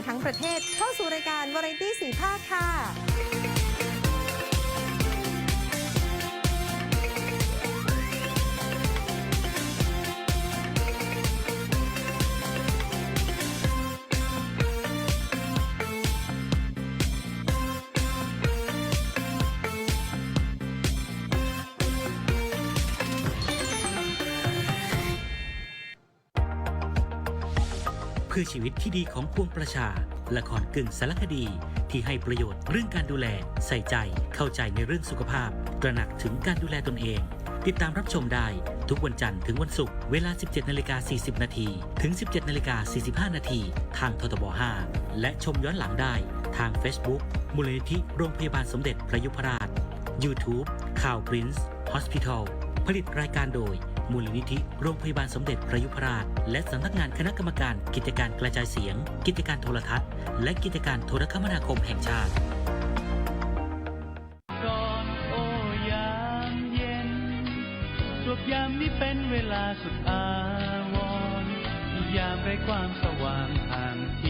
ทยทั้งประเทศเข้าสู่รายการวาไรตี้สีภาคค่ะ เพื่อชีวิตที่ดีของพวงประชา ละครกึ่งสารคดี ที่ให้ประโยชน์เรื่องการดูแล ใส่ใจ เข้าใจในเรื่องสุขภาพ ตระหนักถึงการดูแลตนเอง ติดตามรับชมได้ ทุกวันจันทร์ถึงวันศุกร์เวลา 17นาฬิกา40นาทีถึง 17นาฬิกา45นาทีทางททบ 5 และชมย้อนหลังได้ทาง Facebook มูลนิธิโรงพยาบาลสมเด็จพระยุพราช YouTube ข่าว Prince Hospital ผลิตรายการโดย มูลนิธิโรงพยาบาลสมเด็จพระยุพราช และสำนักงานคณะกรรมการกิจการกระจายเสียง กิจการโทรทัศน์ และกิจการโทรคมนาคมแห่งชาติก่อนโอยามเย็นจวบยามนี้เป็นเวลาสุดอาวรยามไรความสว่างทางทิ